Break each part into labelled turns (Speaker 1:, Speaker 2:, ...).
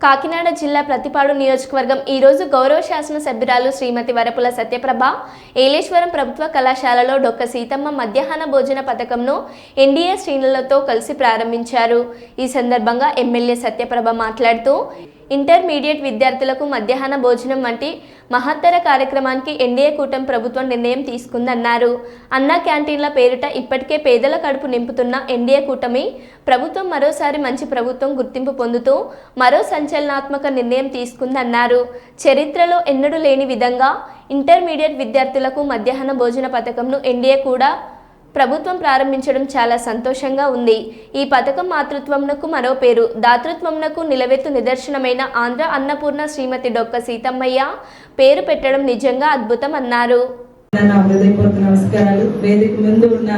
Speaker 1: కాకినాడ జిల్లా ప్రతిపాడు నియోజకవర్గం ఈ రోజు గౌరవ శాసన సభ్యురాలు శ్రీమతి వరపుల సత్యప్రభ ఏలేశ్వరం ప్రభుత్వ కళాశాలలో డొక్క సీతమ్మ మధ్యాహ్న భోజన పథకంను ఎన్డీఏ శ్రేణులతో కలిసి ప్రారంభించారు. ఈ సందర్భంగా ఎమ్మెల్యే సత్యప్రభ మాట్లాడుతూ ఇంటర్మీడియట్ విద్యార్థులకు మధ్యాహ్న భోజనం వంటి మహత్తర కార్యక్రమానికి ఎన్డీఏ కూటమి ప్రభుత్వం నిర్ణయం తీసుకుందన్నారు. అన్న క్యాంటీన్ల పేరిట ఇప్పటికే పేదల కడుపు నింపుతున్న ఎన్డీఏ కూటమి ప్రభుత్వం మరోసారి మంచి ప్రభుత్వం గుర్తింపు పొందుతూ మరో సంచలనాత్మక నిర్ణయం తీసుకుందన్నారు. చరిత్రలో ఎన్నడూ లేని విధంగా ఇంటర్మీడియట్ విద్యార్థులకు మధ్యాహ్న భోజన పథకంను ఎన్డీఏ కూడా ప్రభుత్వం ప్రారంభించడం చాలా సంతోషంగా ఉంది. ఈ పథకం మాతృత్వంనకు మరో పేరు. దాతృత్వంనకు నిలవెత్తు నిదర్శనమైన ఆంధ్ర అన్నపూర్ణ శ్రీమతి డొక్క సీతమ్మయ్య పేరు పెట్టడం నిజంగా అద్భుతం అన్నారు.
Speaker 2: హృదయపూర్వక నమస్కారాలు. వేదిక ముందు ఉన్న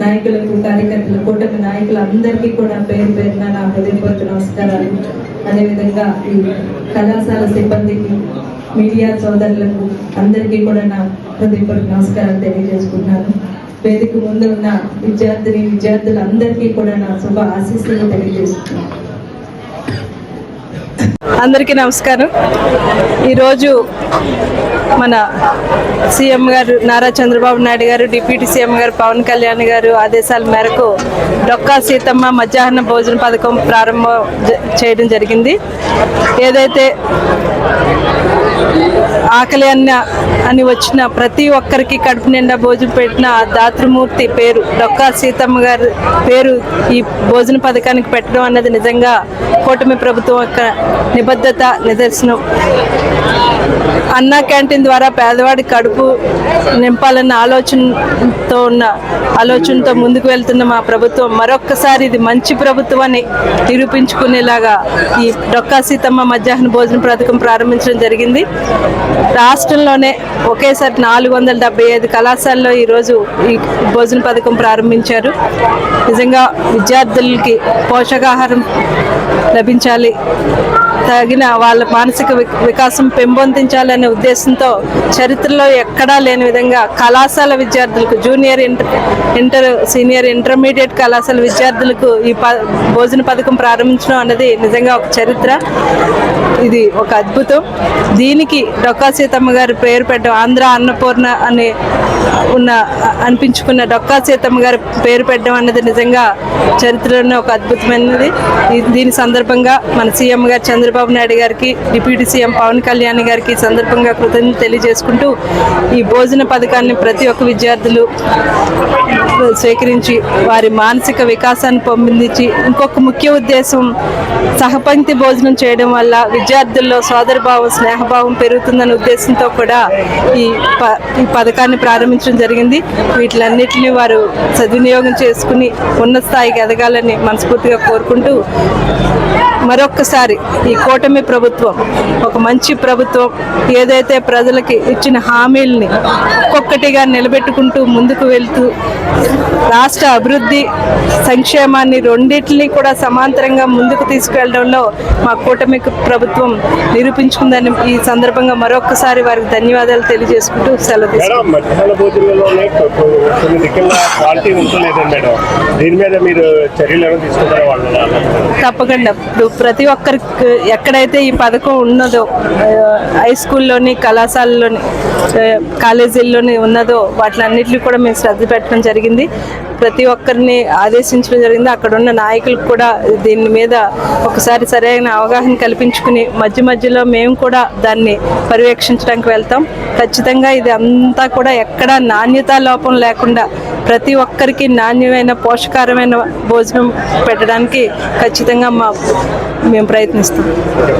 Speaker 2: నాయకులకు కార్యకర్తలు కూటమి నాయకులు అందరికీ కూడా పేరు పేరున నా హృదయపూర్వక నమస్కారాలు. అదేవిధంగా ఈ కళాశాల సిబ్బందికి మీడియా సోదరులకు అందరికీ కూడా నా హృదయపూర్వక నమస్కారాలు తెలియజేసుకుంటున్నాను. వేదిక ముందు ఉన్న విద్యార్థిని విద్యార్థులందరికీ కూడా నా శుభ ఆశీస్సులు తెలియజేస్తున్నాను.
Speaker 3: అందరికీ నమస్కారం. ఈరోజు మన సీఎం గారు నారా చంద్రబాబు నాయుడు గారు డిప్యూటీ సీఎం గారు పవన్ కళ్యాణ్ గారు ఆదేశాల మేరకు డొక్కా సీతమ్మ మధ్యాహ్న భోజన పథకం ప్రారంభం చేయడం జరిగింది. ఏదైతే ఆకలి అన్న అని వచ్చిన ప్రతి ఒక్కరికి కడుపు నిండా భోజనం పెట్టిన దాతృమూర్తి పేరు డొక్కా సీతమ్మ గారి పేరు ఈ భోజన పథకానికి పెట్టడం అన్నది నిజంగా కూటమి ప్రభుత్వం యొక్క నిబద్ధత నిదర్శనం. అన్నా క్యాంటీన్ ద్వారా పేదవాడి కడుపు నింపాలన్న ఆలోచనతో ఉన్న ఆలోచనతో ముందుకు వెళ్తున్న మా ప్రభుత్వం మరొక్కసారి ఇది మంచి ప్రభుత్వం అని నిరూపించుకునేలాగా ఈ డొక్కా సీతమ్మ మధ్యాహ్న భోజన పథకం ప్రారంభించడం జరిగింది. రాష్ట్రంలోనే ఒకేసారి నాలుగు వందల డెబ్బై ఐదు కళాశాలలో ఈరోజు ఈ భోజన పథకం ప్రారంభించారు. నిజంగా విద్యార్థులకి పోషకాహారం లభించాలి. తగిన వాళ్ళ మానసిక వికాసం పెంపొందించాలనే ఉద్దేశంతో చరిత్రలో ఎక్కడా లేని విధంగా కళాశాల విద్యార్థులకు junior inter inter senior intermediate కళాశాల విద్యార్థులకు ఈ ప భోజన పథకం ప్రారంభించడం అన్నది నిజంగా ఒక చరిత్ర. ఇది ఒక అద్భుతం. దీనికి డొక్కా సీతమ్మ గారి పేరు పెట్టడం ఆంధ్ర అన్నపూర్ణ అని ఉన్న అనిపించుకున్న డొక్కా సీతమ్మ గారి పేరు పెట్టడం అన్నది నిజంగా చరిత్రలోనే ఒక అద్భుతమైనది. దీని దీని సందర్భంగా మన సీఎం గారు చంద్రబాబు నాయుడు గారికి డిప్యూటీ సీఎం పవన్ కళ్యాణ్ గారికి సందర్భంగా కృతజ్ఞత తెలియజేసుకుంటూ ఈ భోజన పథకాన్ని ప్రతి ఒక్క విద్యార్థులు స్వీకరించి వారి మానసిక వికాసాన్ని పొందించి ఇంకొక ముఖ్య ఉద్దేశం సహపంక్తి భోజనం చేయడం వల్ల విద్యార్థుల్లో సోదరభావం స్నేహభావం పెరుగుతుందనే ఉద్దేశంతో కూడా ఈ ప ఈ పథకాన్ని ప్రారంభించడం జరిగింది. వీటిలన్నిటిని వారు సద్వినియోగం చేసుకుని ఉన్నత స్థాయికి ఎదగాలని మనస్ఫూర్తిగా కోరుకుంటూ మరొక్కసారి ఈ కూటమి ప్రభుత్వం ఒక మంచి ప్రభుత్వం ఏదైతే ప్రజలకి ఇచ్చిన హామీల్ని ఒక్కొక్కటిగా నిలబెట్టుకుంటూ ముందుకు వెళ్తూ రాష్ట్ర అభివృద్ధి సంక్షేమాన్ని రెండింటిని కూడా సమాంతరంగా ముందుకు తీసుకెళ్ళడంలో మా కూటమి ప్రభుత్వం నిరూపించుకుందని ఈ సందర్భంగా మరొక్కసారి వారికి ధన్యవాదాలు తెలియజేసుకుంటూ సెలవు
Speaker 4: వాళ్ళ
Speaker 3: తప్పకుండా. ఇప్పుడు ప్రతి ఒక్కరికి ఎక్కడైతే ఈ పథకం ఉన్నదో హై స్కూల్లోని కళాశాలలోని కాలేజీల్లోని ఉన్నదో వాటిలన్నింటినీ కూడా మేము శ్రద్ధ పెట్టడం జరిగింది. ప్రతి ఒక్కరిని ఆదేశించడం జరిగింది. అక్కడ ఉన్న నాయకులకు కూడా దీని మీద ఒకసారి సరైన అవగాహన కల్పించుకుని మధ్య మధ్యలో మేము కూడా దాన్ని పర్యవేక్షించడానికి వెళ్తాం. ఖచ్చితంగా ఇది అంతా కూడా ఎక్కడా నాణ్యత లోపం లేకుండా ప్రతి ఒక్కరికి నాణ్యమైన పోషకారమైన భోజనం పెట్టడానికి ఖచ్చితంగా మా మేము ప్రయత్నిస్తాం.